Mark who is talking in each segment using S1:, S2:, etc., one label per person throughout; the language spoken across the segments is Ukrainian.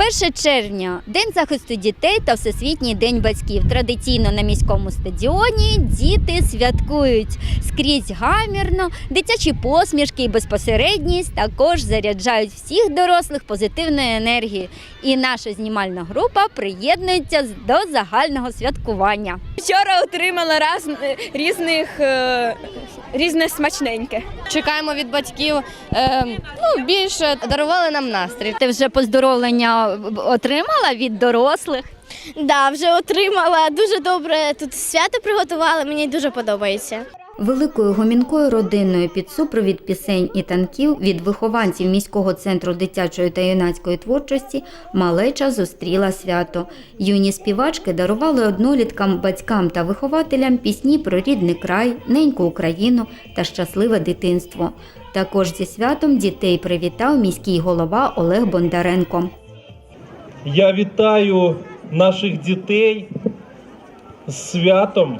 S1: 1 червня День захисту дітей та Всесвітній день батьків. Традиційно на міському стадіоні діти святкують скрізь гамірно, дитячі посмішки і безпосередність також заряджають всіх дорослих позитивною енергією. І наша знімальна група приєднується до загального святкування.
S2: Вчора отримала раз, різних е, різне смачненьке.
S3: Чекаємо від батьків е, ну, більше дарували нам настрій.
S1: Ти вже поздоровлення отримала від дорослих?
S4: Да, вже отримала. Дуже добре тут свято приготували. Мені дуже подобається.
S1: Великою гомінкою родиною під супровід пісень і танків від вихованців міського центру дитячої та юнацької творчості малеча зустріла свято. Юні співачки дарували одноліткам, батькам та вихователям пісні про рідний край, неньку Україну та щасливе дитинство. Також зі святом дітей привітав міський голова Олег Бондаренко.
S5: Я вітаю наших дітей з святом.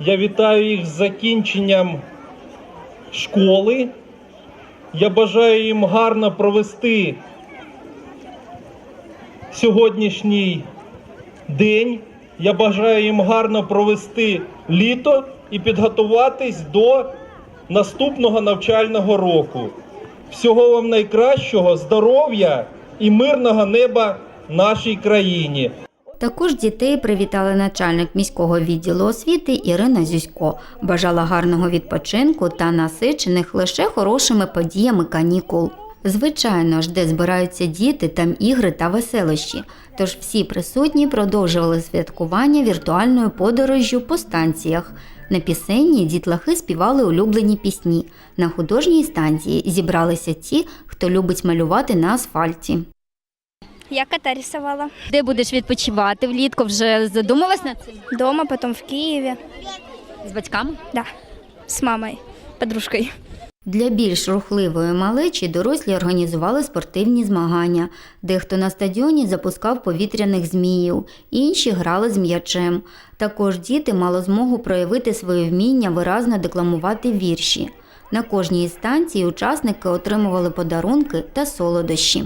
S5: Я вітаю їх з закінченням школи. Я бажаю їм гарно провести сьогоднішній день. Я бажаю їм гарно провести літо і підготуватись до наступного навчального року. Всього вам найкращого, здоров'я і мирного неба нашій країні.
S1: Також дітей привітала начальник міського відділу освіти Ірина Зюсько. Бажала гарного відпочинку та насичених лише хорошими подіями канікул. Звичайно ж, де збираються діти, там ігри та веселощі. Тож всі присутні продовжували святкування віртуальною подорожжю по станціях. На пісенні дітлахи співали улюблені пісні. На художній станції зібралися ті, хто любить малювати на асфальті.
S4: Я кота рисувала.
S1: Де будеш відпочивати влітку? Вже задумалась над цим
S4: Дома, потім в Києві.
S1: з батьками?
S4: Да. З мамою, подружкою.
S1: Для більш рухливої малечі дорослі організували спортивні змагання. Дехто на стадіоні запускав повітряних зміїв, інші грали з м'ячем. Також діти мали змогу проявити своє вміння виразно декламувати вірші. На кожній із станцій учасники отримували подарунки та солодощі.